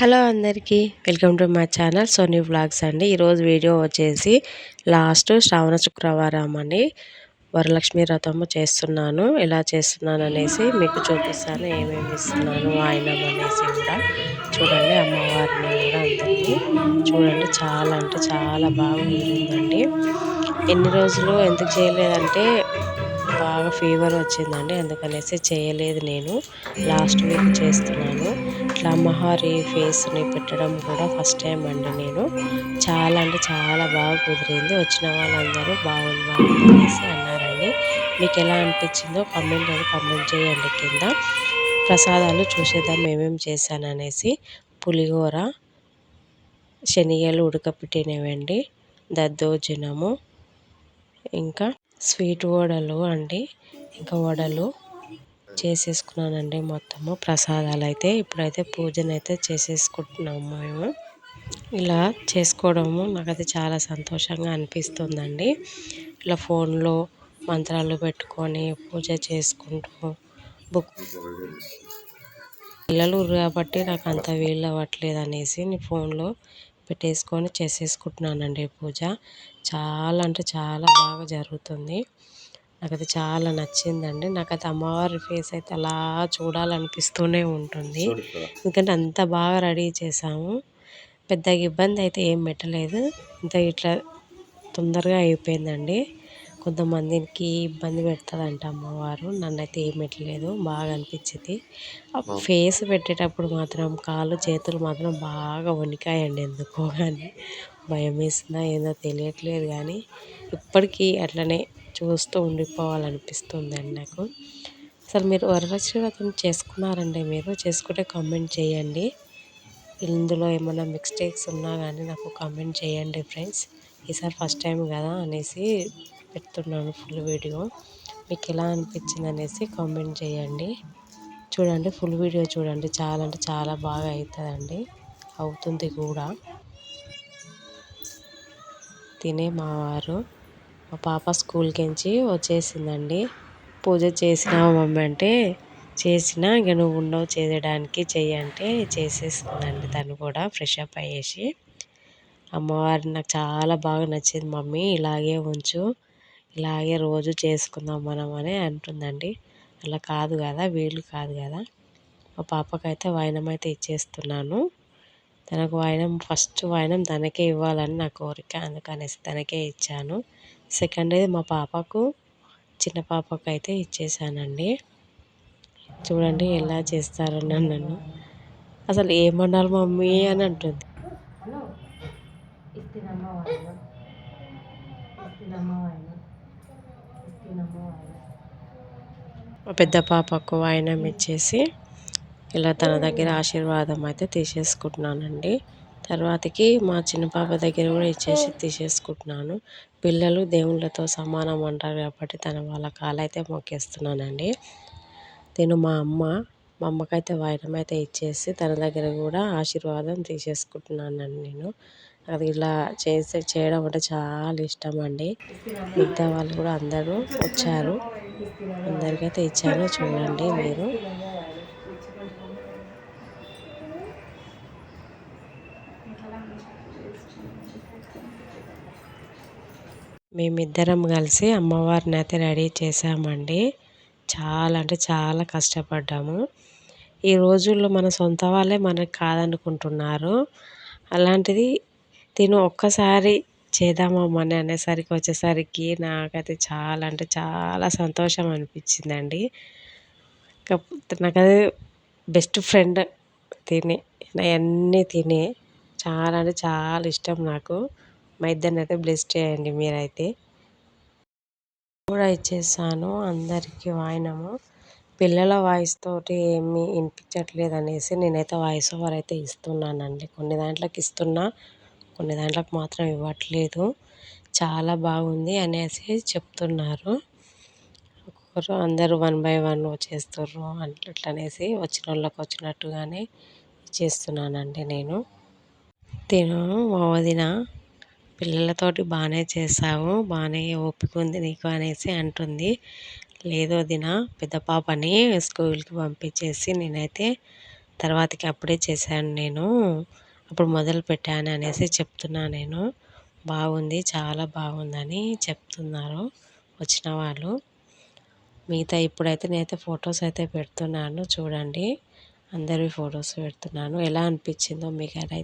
Hello అందరికీ welcome to my channel Soni vlogs అండి. ఈరోజు వీడియో వచ్చేసి లాస్ట్ శ్రావణ శుక్రవారం అని వరలక్ష్మి వ్రతము చేస్తున్నాను. ఎలా చేస్తున్నాను అనేసి మీకు చూపిస్తాను. ఏమేమి ఇస్తున్నాను వాయినం అనేసి కూడా చూడండి అమ్మవారిని కూడా అందరికీ. చూడండి చాలా అంటే చాలా బాగా ఉందండి. ఎన్ని రోజులు ఎందుకు చేయలేదంటే బాగా ఫీవర్ వచ్చిందండి. అందుకనేసి చేయలేదు నేను. లాస్ట్ వీక్ చేస్తున్నాను. ఇట్లా మహారీ ఫేస్ని పెట్టడం కూడా ఫస్ట్ టైం అండి నేను. చాలా అంటే చాలా బాగా కుదిరింది. వచ్చిన వాళ్ళందరూ బాగుంది అనేసి అన్నారండి. మీకు ఎలా అనిపించిందో కమెంట్ అది కమెంట్ చేయండి కింద. ప్రసాదాలు చూసేద్దాం ఏమేమి చేశాననేసి. పులిహోర శనగలు ఉడకపెట్టినవండి. దద్దోజనము ఇంకా స్వీట్ వడలు అండి. ఇంకా వడలు. చేసేసుకున్నానండి మొత్తము. ప్రసాదాలు అయితే ఇప్పుడైతే పూజను అయితే చేసేసుకుంటున్నాము మేము. ఇలా చేసుకోవడము నాకైతే చాలా సంతోషంగా అనిపిస్తుందండి. ఇలా ఫోన్లో మంత్రాలు పెట్టుకొని పూజ చేసుకుంటూ బుక్ పిల్లలు కాబట్టి నాకు అంత వీలు అవ్వట్లేదు అనేసి నేను ఫోన్లో పెట్టేసుకొని చేసేసుకుంటున్నానండి పూజ. చాలా అంటే చాలా బాగా జరుగుతుంది. నాకైతే చాలా నచ్చిందండి. నాకైతే అమ్మవారి ఫేస్ అయితే అలా చూడాలనిపిస్తూనే ఉంటుంది. ఎందుకంటే అంత బాగా రెడీ చేసాము పెద్దగా ఇబ్బంది అయితే ఏం పెట్టలేదు. ఇంత ఇట్లా తొందరగా అయిపోయిందండి. కొంతమందికి ఇబ్బంది పెడుతుందంట అమ్మవారు. నన్నైతే ఏం పెట్టలేదు. బాగా అనిపించింది. ఫేస్ పెట్టేటప్పుడు మాత్రం కాళ్ళు చేతులు మాత్రం బాగా వణికాయండి ఎందుకో కానీ భయం వేసిందా ఏందో తెలియట్లేదు కానీ ఇప్పటికీ అట్లనే చూస్తూ ఉండిపోవాలనిపిస్తుందండి నాకు. అసలు మీరు వరలక్ష్మి వ్రతం చేసుకున్నారండి మీరు? చేసుకుంటే కామెంట్ చేయండి. ఇందులో ఏమైనా మిస్టేక్స్ ఉన్నా కానీ నాకు కామెంట్ చేయండి ఫ్రెండ్స్. ఈసారి ఫస్ట్ టైం కదా అనేసి పెడుతున్నాను ఫుల్ వీడియో. మీకు ఎలా అనిపించింది అనేసి కామెంట్ చేయండి. చూడండి ఫుల్ వీడియో చూడండి. చాలా అంటే చాలా బాగా అవుతుందండి అవుతుంది కూడా. తినే మా వారు. మా పాప స్కూల్కి నుంచి వచ్చేసిందండి. పూజ చేసినావా మమ్మీ అంటే చేసిన ఇంక నువ్వు ఉండవు చేయడానికి చెయ్యి అంటే చేసేసిందండి తను కూడా ఫ్రెష్ అప్ అయ్యేసి. అమ్మవారి నాకు చాలా బాగా నచ్చింది మమ్మీ ఇలాగే ఉంచు ఇలాగే రోజు చేసుకుందాం మనం అని అంటుందండి. అలా కాదు కదా వీలు కాదు కదా. మా పాపకైతే వాయినం అయితే ఇచ్చేస్తున్నాను. తనకు వాయినం ఫస్ట్ వాయినం తనకే ఇవ్వాలని నా కోరిక అందుకనేసి తనకే ఇచ్చాను. సెకండ్ అయితే మా పాపకు. చిన్న పాపకు అయితే ఇచ్చేసానండి. చూడండి ఎలా చేస్తారు నన్ను. అసలు ఏమన్నారు మమ్మీ అని అంటుంది. మా పెద్ద పాపకు వాయినం ఇచ్చేసి ఇలా తన దగ్గర ఆశీర్వాదం అయితే తీసేసుకుంటున్నానండి. తర్వాతకి మా చిన్న పాప దగ్గర కూడా ఇచ్చేసి తీసేసుకుంటున్నాను. పిల్లలు దేవుళ్ళతో సమానం అంటారు కాబట్టి తన వాళ్ళ కాలైతే మొక్కేస్తున్నానండి. నేను మా అమ్మ మా అమ్మకైతే వాయినం అయితే ఇచ్చేసి తన దగ్గర కూడా ఆశీర్వాదం తీసేసుకుంటున్నానండి నేను. అది ఇలా చేసి చేయడం అంటే చాలా ఇష్టం అండి మిగతా వాళ్ళు కూడా అందరూ వచ్చారు. అందరికైతే ఇచ్చాను చూడండి మీరు. మేమిద్దరం కలిసి అమ్మవారిని అయితే రెడీ చేసామండి. చాలా అంటే చాలా కష్టపడ్డాము. ఈ రోజుల్లో మన సొంత వాళ్ళే మనకి కాదనుకుంటున్నారు. అలాంటిది తిను ఒక్కసారి చేద్దామని అనేసరికి వచ్చేసరికి నాకైతే చాలా అంటే చాలా సంతోషం అనిపించిందండి. నాకది బెస్ట్ ఫ్రెండ్ తిని అన్నీ తినే చాలా అంటే చాలా ఇష్టం నాకు. మా ఇద్దరిని అయితే బ్లెస్ చేయండి మీరైతే. కూడా ఇచ్చేసాను అందరికీ వాయినము. పిల్లల వాయిస్ తోటి ఏమీ వినిపించట్లేదు అనేసి నేనైతే వాయిస్ ఓవర్ అయితే ఇస్తున్నానండి. కొన్ని దాంట్లోకి ఇస్తున్నా కొన్ని దాంట్లోకి మాత్రం ఇవ్వట్లేదు. చాలా బాగుంది అనేసి చెప్తున్నారు. ఒక్కొక్కరు అందరూ వన్ బై వన్ చేస్తుర్రు అట్లనేసి వచ్చిన వాళ్ళకి వచ్చినట్టుగానే చేస్తున్నానండి నేను. తిను మా వదిన. పిల్లలతోటి బాగానే చేసావు బాగానే ఓపిక ఉంది నీకు అనేసి అంటుంది. లేదు దిన పెద్ద పాపని స్కూల్కి పంపించేసి నేనైతే తర్వాతకి అప్పుడే చేశాను నేను. అప్పుడు మొదలు పెట్టాను అనేసి చెప్తున్నా నేను. బాగుంది చాలా బాగుందని చెప్తున్నారు వచ్చిన వాళ్ళు. మిగతా ఇప్పుడైతే నేనైతే ఫొటోస్ అయితే పెడుతున్నాను చూడండి. అందరి ఫొటోస్ పెడుతున్నాను. ఎలా అనిపించిందో మీకు అయితే